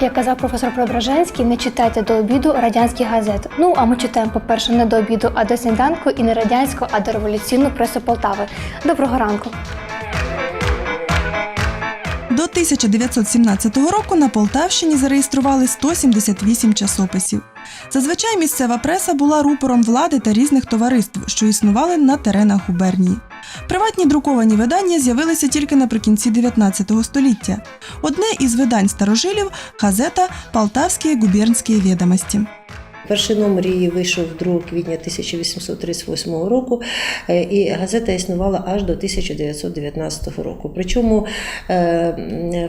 Як казав професор Преображенський, не читайте до обіду радянські газети. Ну а ми читаємо, по-перше, не до обіду, а до сніданку і не радянську, а до революційну пресу Полтави. Доброго ранку. До 1917 року на Полтавщині зареєстрували 178 часописів. Зазвичай місцева преса була рупором влади та різних товариств, що існували на теренах губернії. Приватні друковані видання з'явилися тільки наприкінці 19 століття. Одне із видань старожилів газета Полтавські губернські відомості. Перший номер її вийшов 2 квітня 1838 року, е, і газета існувала аж до 1919 року. Причому е,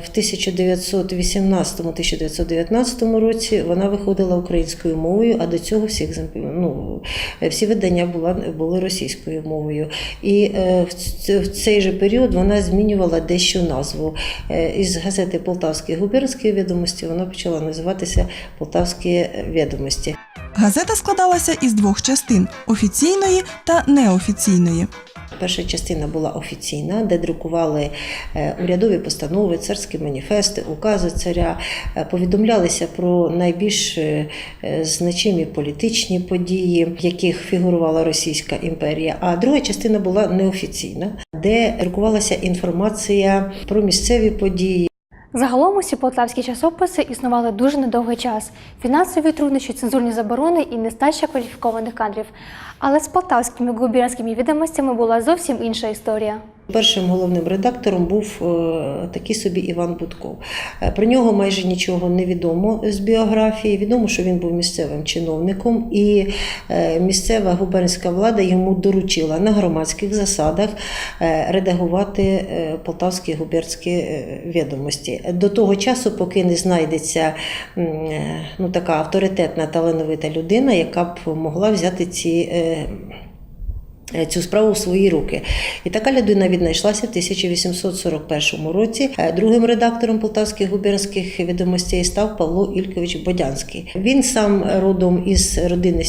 в 1918-1919 році вона виходила українською мовою, а до цього всі, екземпля- ну, всі видання були російською мовою. І е, в цей же період вона змінювала дещо назву. Із газети Полтавські губернські відомості вона почала називатися Полтавські відомості. Газета складалася із двох частин офіційної та неофіційної. Перша частина була офіційна, де друкували е, урядові постанови, царські маніфести, укази царя, е, повідомлялися про найбільш е, значимі політичні події, в яких фігурувала Російська імперія. А друга частина була неофіційна, де друкувалася інформація про місцеві події. Загалом усі полтавські часописи існували дуже недовгий час. Фінансові труднощі, цензурні заборони і нестача кваліфікованих кадрів. Але з полтавськими губернськими відомостями була зовсім інша історія. Першим головним редактором був е, такий собі Іван Будков. Е, Про нього майже нічого не відомо з біографії. Відомо, що він був місцевим чиновником, і е, місцева губернська влада йому доручила на громадських засадах редагувати полтавські губернські відомості. До того часу, поки не знайдеться ну, така авторитетна талановита людина, яка б могла взяти ці. Е, Цю справу в свої руки. І така людина віднайшлася в 1841 році. Е, Другим редактором полтавських губернських відомостей став Павло Ількович Бодянський. Він сам родом із родини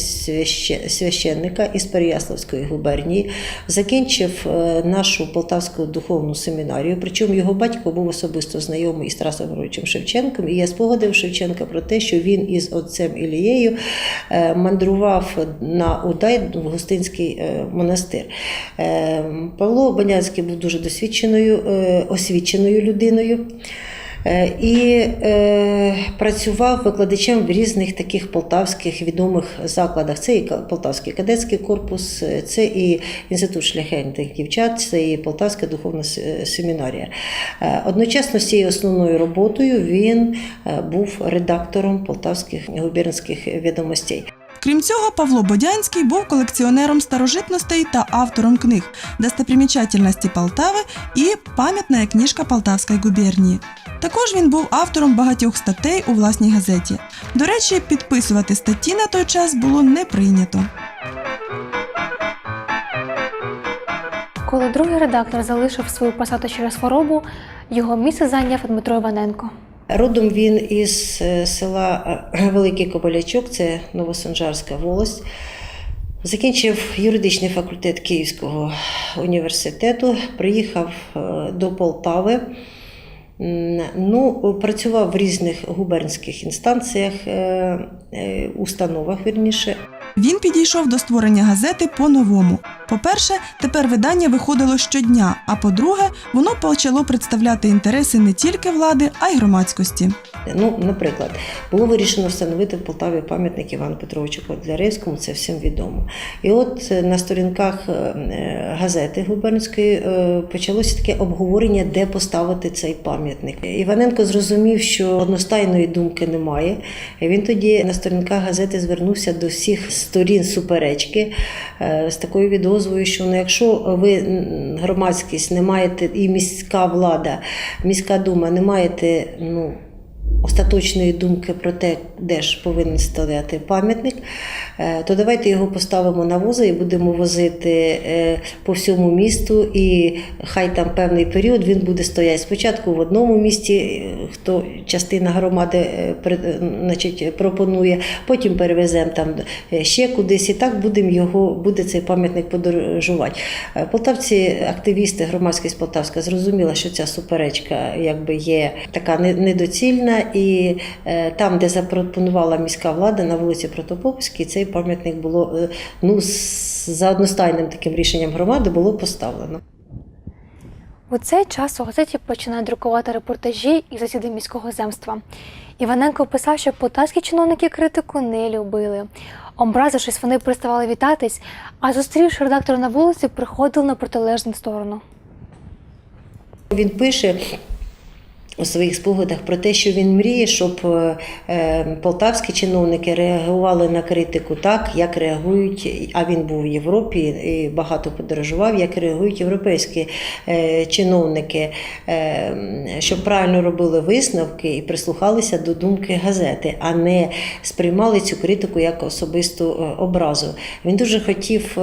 священника із Переяславської губернії, закінчив е, нашу полтавську духовну семінарію. Причому його батько був особисто знайомий із Тарасом Григоровичем Шевченком. І є спогади у Шевченка про те, що він із отцем Ілією мандрував на Удай в Гостинський е, монастир. Е, Павло Банянський був дуже досвідченою, е, освіченою людиною. Е, І працював викладачем в різних таких полтавських відомих закладах. Це і Полтавський кадетський корпус, це і інститут шляхетних дівчат, це і Полтавська духовна семінарія. Одночасно з цією основною роботою він був редактором полтавських губернських відомостей. Крім цього, Павло Бодянський був колекціонером старожитностей та автором книг «Достопримечательності Полтави» і пам'ятна книжка Полтавської губернії. Також він був автором багатьох статей у власній газеті. До речі, підписувати статті на той час було не прийнято. Коли другий редактор залишив свою посаду через хворобу, його місце зайняв Дмитро Іваненко. Родом він із е, села е, Великий Кобилячок, це Новосанжарська волость. Закінчив юридичний факультет Київського університету, приїхав е, до Полтави. Ну, працював в різних губернських інстанціях, установах вірніше. Він підійшов до створення газети по-новому. По-перше, тепер видання виходило щодня, а по-друге, воно почало представляти інтереси не тільки влади, а й громадськості. Ну, наприклад, було вирішено встановити в Полтаві пам'ятник Івану Петровичу Котляревському, це всім відомо. І от е, на сторінках е, газети губернської е, почалося таке обговорення, де поставити цей пам'ятник. Іваненко зрозумів, що одностайної думки немає. Він тоді на сторінках газети звернувся до всіх сторін суперечки е, з такою відозвою, що ну, якщо ви громадськість не маєте і міська влада, міська дума не маєте ну, остаточної думки про те, де ж повинен стояти пам'ятник, е, то давайте його поставимо на вози і будемо возити е, по всьому місту, і хай там певний період він буде стояти. Спочатку в одному місті, е, хто частина громади значить, пропонує, потім перевеземо там ще кудись, і так будемо його, буде цей пам'ятник подорожувати. Полтавці, активісти, громадськість Полтавська зрозуміла, що ця суперечка якби є така недоцільна, і е, там, де запропонувала міська влада на вулиці Протопопській, цей пам'ятник було е, ну, за одностайним таким рішенням громади було поставлено. У цей час у газеті починають друкувати репортажі і засідання міського земства. Іваненко писав, що полтавські чиновники критику не любили. Образившись, вони переставали вітатись, а зустрівши редактора на вулиці, приходили на протилежну сторону. Він пише у своїх спогадах про те, що він мріє, щоб е, е, полтавські чиновники реагували на критику так, як реагують, а він був в Європі і багато подорожував, як реагують європейські е, чиновники, щоб правильно робили висновки і прислухалися до думки газети, а не сприймали цю критику як особисту образу. Він дуже хотів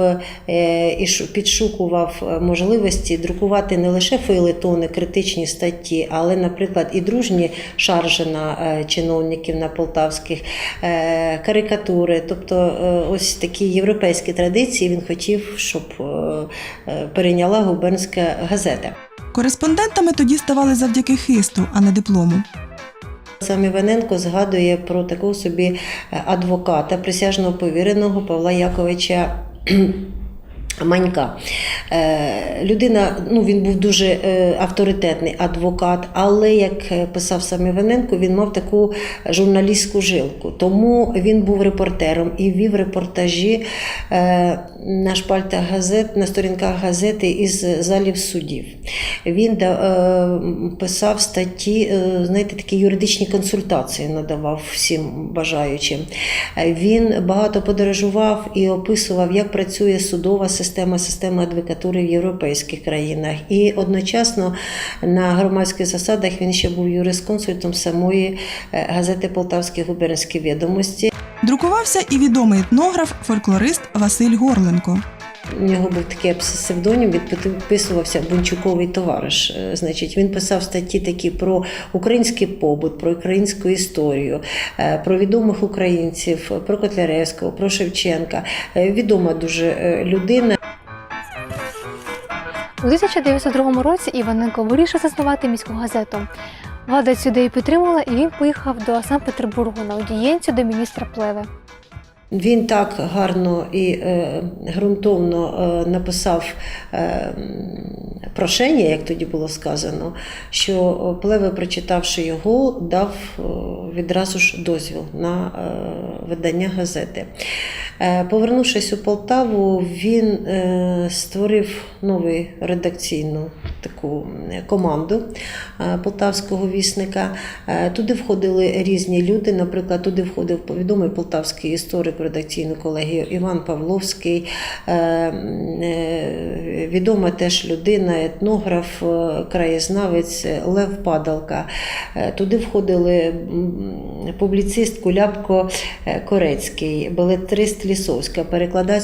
і підшукував можливості друкувати не лише фейлетони, критичні статті, але, наприклад, і дружні шаржі на е, чиновників на полтавських е, карикатури. Тобто, е, ось такі європейські традиції він хотів, щоб перейняла губернська газета. Кореспондентами тоді ставали завдяки хисту, а не диплому. Сам Іваненко згадує про такого собі адвоката, присяжного повіреного Павла Яковича. Манька. Е, людина, ну він був дуже е, авторитетний адвокат, але як писав сам Іваненко, він мав таку журналістську жилку. Тому він був репортером і вів репортажі е, на шпальтах газет, на сторінках газети із залів судів. Він писав статті, знаєте, такі юридичні консультації надавав всім бажаючим. Він багато подорожував і описував, як працює судова система, система адвокатури в європейських країнах. І одночасно на громадських засадах він ще був юрисконсультом самої е, газети Полтавські губернські відомості. Друкувався і відомий етнограф, фольклорист Василь Горленко. У нього був такий псевдонім, він підписувався Бунчуковий товариш. Е, Значить, він писав статті такі про український побут, про українську історію, е, про відомих українців, про Котляревського, про Шевченка. Е, Відома дуже людина. У 1902 році Іваненко вирішив заснувати міську газету. Влада цю ідею підтримала, і він поїхав до Санкт-Петербургу на аудієнцію до міністра Плеви. Він так гарно і е, ґрунтовно е, написав е, прошення, як тоді було сказано, що Плеве, прочитавши його, дав е, відразу ж дозвіл на е, видання газети. Е, Повернувшись у Полтаву, він е, створив нову редакційну таку команду е, полтавського вісника. Е, Туди входили різні люди. Наприклад, туди входив відомий полтавський історик в редакційну колегію Іван Павловський, е, е, відома теж людина, етнограф, е, краєзнавець Лев Падалка. Е, Туди входили публіцист Кулябко е, Корецький, белетрист Лісовська, перекладач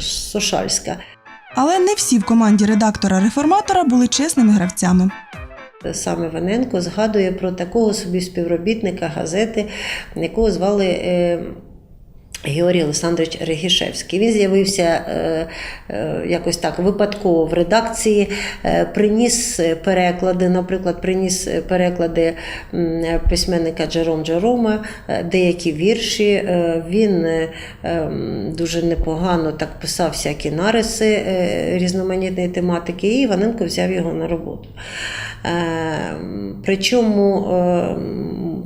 Сошальська. Але не всі в команді редактора-реформатора були чесними гравцями. Саме Ваненко згадує про такого собі співробітника газети, якого звали е, Георгій Олександрович Регішевський. Він з'явився е, е, якось так випадково в редакції, е, приніс переклади, наприклад, приніс переклади письменника Джером Джерома, деякі вірші. Він дуже непогано так писав всякі нариси різноманітної тематики, і Іваненко взяв його на роботу. Причому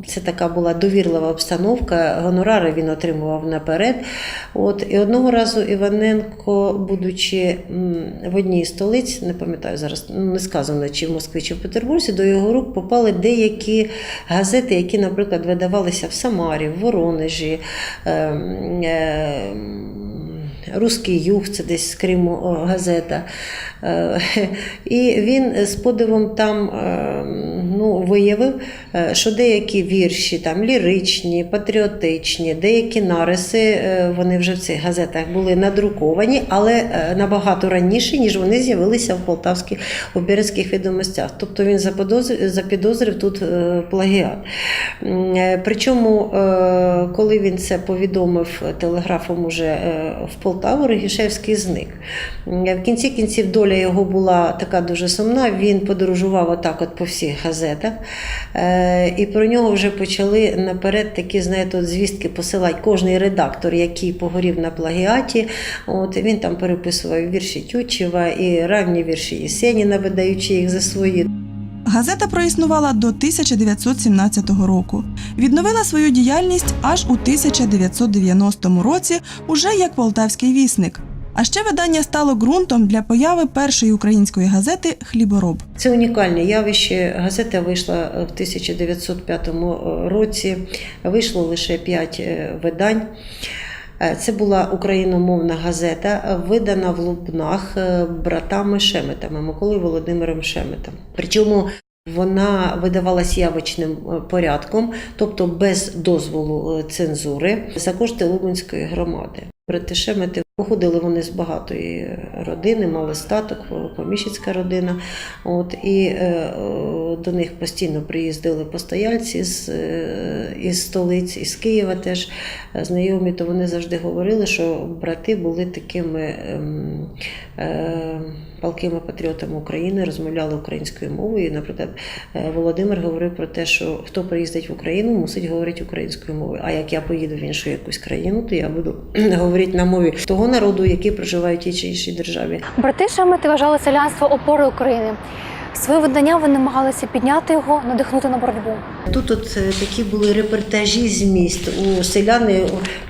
це така була довірлива обстановка, гонорари він отримував наперед. От, і одного разу Іваненко, будучи в одній столиці, не пам'ятаю зараз, ну, не сказано, чи в Москві, чи в Петербурзі, до його рук попали деякі газети, які, наприклад, видавалися в Самарі, в Воронежі. Е, е, Руський юг, це десь з Криму газета. Е, І він з подивом там е, ну, виявив, е, що деякі вірші там ліричні, патріотичні, деякі нариси вони вже в цих газетах були надруковані, але набагато раніше, ніж вони з'явилися в полтавських обірських відомостях. Тобто він запідозрив тут плагіат. Причому, коли він це повідомив телеграфом уже в Полтаві, Полтаву, Рогішевський зник. В кінці кінців доля його була така дуже сумна. Він подорожував отак от по всіх газетах. Е, І про нього вже почали наперед такі, знаєте, от звістки посилати кожний редактор, який погорів на плагіаті. От він там переписував вірші Тютчева і ранні вірші Єсеніна, видаючи їх за свої. Газета проіснувала до 1917 року. Відновила свою діяльність аж у 1990 році, уже як Полтавський вісник. А ще видання стало ґрунтом для появи першої української газети Хлібороб. Це унікальне явище. Газета вийшла в 1905 році. Вийшло лише 5 видань. Е, Це була україномовна газета, видана в Лубнах е, братами Шеметами, Миколою Володимиром Шеметом. Причому вона видавалась явочним е, порядком, тобто без дозволу е, цензури за кошти Лубенської громади. Брати Шемети походили вони з багатої родини, мали статок, поміщицька родина. От, і е, до них постійно приїздили постояльці з, е, із столиць, із Києва теж е, знайомі, то вони завжди говорили, що брати були такими ем, е, палкими патріотами України, розмовляли українською мовою. І, наприклад, е, Володимир говорив про те, що хто приїздить в Україну, мусить говорити українською мовою. А як я поїду в іншу якусь країну, то я буду говорити на мові того народу, який проживає в тій чи іншій державі. Брати ти вважали селянство опорою України. Своє видання вони намагалися підняти його, надихнути на боротьбу. Тут от е, такі були репортажі з міст. У селяни е,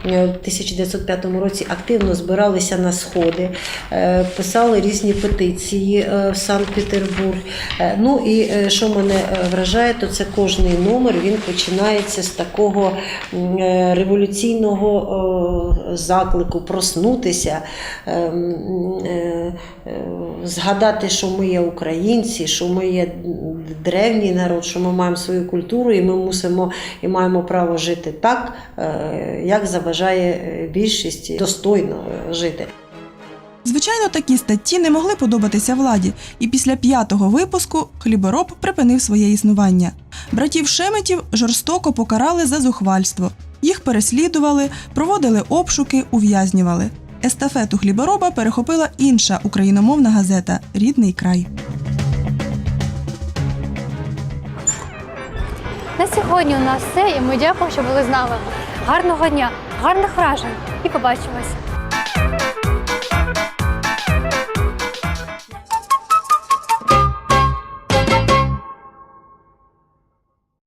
в 1905 році активно збиралися на сходи, е, писали різні петиції в Санкт-Петербург. Ну і що мене вражає, то це кожний номер він починається з такого революційного заклику проснутися, е, м, е, е, згадати, що ми є українці, що ми є древній народ, що ми маємо свою культуру, і ми мусимо і маємо право жити так, е, як заважає е, більшість достойно жити. Звичайно, такі статті не могли подобатися владі, і після п'ятого випуску хлібороб припинив своє існування. Братів Шеметів жорстоко покарали за зухвальство. Їх переслідували, проводили обшуки, ув'язнювали. Естафету хлібороба перехопила інша україномовна газета Рідний край. Сьогодні у нас все, і ми дякуємо, що були з нами. Гарного дня, гарних вражень і побачимось!